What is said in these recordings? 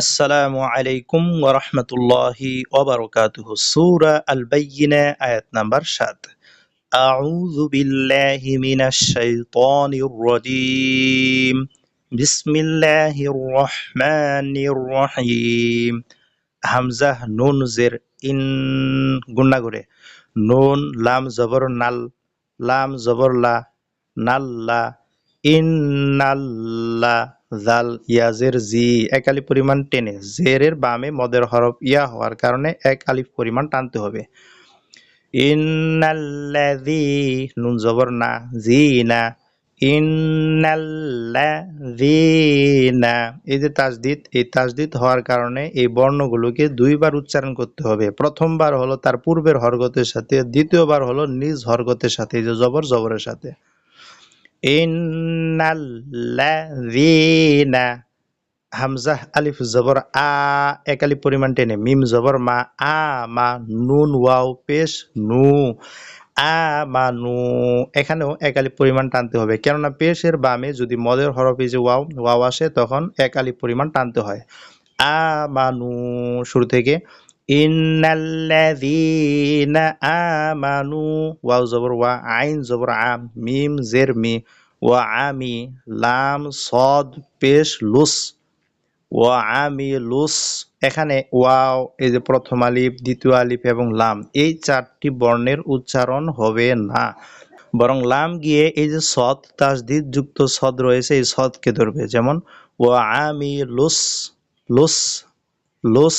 আসসালামু আলাইকুম ওরহমতুল্লাহি ওবরকাতুহ সূরা আল বাইয়িনা আয়াত নাম্বার 7 আউযু বিল্লাহি মিনাশ শাইতানির রাজীম। বিসমিল্লাহির রহমানির রহিম। হামজা, নুন, জের, ইন গুন্না করে। নুন, লাম, জবর, নাল, লাম, জবর, লা নাল্লা ইন্নাল্লাহ জাল ইয়াজের জি, এক আলিফ পরিমাণ টেনে। জেরের বামে মদের হরফ ইয়া হওয়ার কারণে এক আলিফ পরিমাণ টানতে হবে। ইন্নাল্লাযী, নুন জবর না জি না ইন্নাল্লাযীনা। এই যে তাজদিদ, এই তাজদিদ হওয়ার কারণে এই বর্ণগুলোকে দুইবার উচ্চারণ করতে হবে। প্রথমবার হলো তার পূর্বের হরগতের সাথে, দ্বিতীয়বার হলো নিজ হরগতের সাথে যে জবর জবরের সাথে। ইন্নাল্লাযীনা হামজা আলিফ জবর আ এক আলিফ পরিমাণ টেনে মিম জবর মা আ মা নুন ওয়াও পেশ নু আমানু এখানেও এক আলিফ পরিমাণ টানতে হবে। কেননা পেশের বামে যদি মদের হরফ যে ওয়াও ওয়াও আসে, তখন এক আলিফ পরিমাণ টানতে হয়। আমানু শুরু থেকে ইন্নাল্লাযীনা আমানু ওয়াও জবর ওয়া আইন জবর আম মিম জের মি ওয়া আমি লাম সদ পেশ লুস ওয়া আমি এখানে ওয়াও, এই যে প্রথম আলিফ, দ্বিতীয় আলিফ এবং লাম, এই চারটি বর্ণের উচ্চারণ হবে না। বরং লাম গিয়ে এই যে সদ তাজদিদ যুক্ত সদ রয়েছে, এই সদকে ধরবে। যেমন, ওয়া আমি, লুস লুস লুস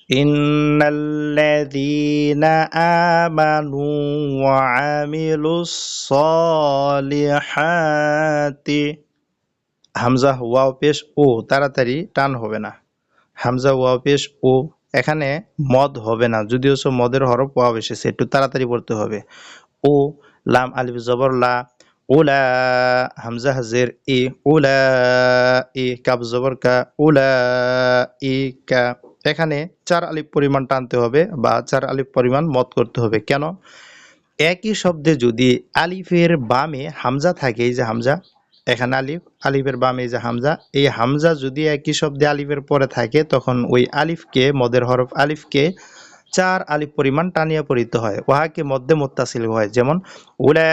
ইন্নাল্লাযীনা আমানু ওয়ামিলু সলিহাতি হামজা ওয়াও পেশ ও তাড়াতাড়ি টান হবে না। হামজা ওয়াও পেশ ও এখানে মদ হবে না, যদিও সব মদের হরফ ওয়াও এসেছে, একটু তাড়াতাড়ি পড়তে হবে। ও, লাম, আলিফ, জবর, লা, উলা, হামজা, হাজের, ই, উলা, ই কাব জবর, কা, উলা, ই, কা এখানে চার আলিফ পরিমাণ টানতে হবে বা চার আলিফ পরিমাণ মত করতে হবে। কেন? একই শব্দে যদি আলিফের বামে হামজা থাকে, এই যে হামজা, এখানে আলিফ, আলিফের বামে যে হামজা, এই হামজা যদি একই শব্দে আলিফের পরে থাকে, তখন ওই আলিফকে, মদের হরফ আলিফকে চার আলিফ পরিমাণ টানিয়া পড়িতে হয়। ওহাকে মধ্যে মোত্তাসিল হয়। যেমন উলা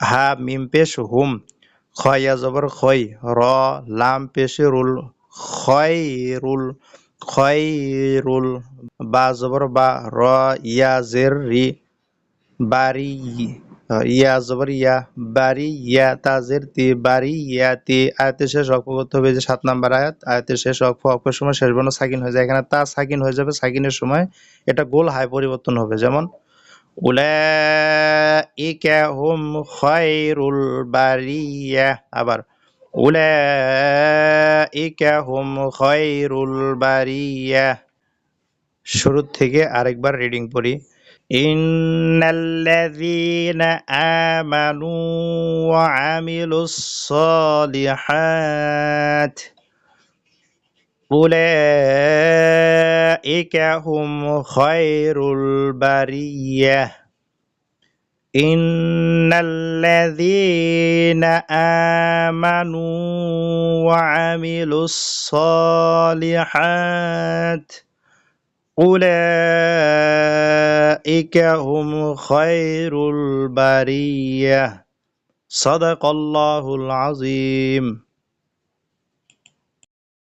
হা মিম পেশ হুম, খয়া জবর খয় র, লাম পেশে রুল খয়রুল খয়রুল, বা জবর, বা র, ইয়া, জের, রি, বারি, ইয়া, জবর, ইয়া, বারি, ইয়া তাজের তি, বারি, ইয়া, তি, আয়াতের শেষ অক্ষ করতে হবে যে সাত নাম্বার আয়াত, আয়াতের শেষ অক্ষ অক্ষের সময় শেষ বর্ণ সাকিন হয়ে যায়। এখানে তা সাকিন হয়ে যাবে, সাকিনের সময় এটা গোল হাই পরিবর্তন হবে। যেমন, উলাইকা হুম খায়রুল বারিয়া আবার উলাইকা হুম খয়রুল বারিয়া। শুরুর থেকে আরেকবার রিডিং পড়ি। ইন্নাল্লাযীনা আমানু ওয়া আমিলুস সালিহাত। উলাইকা হুম খয়রুল বারিয়া। إن الذين آمنوا وعملوا الصالحات أولئك هم خير البرية صدق الله العظيم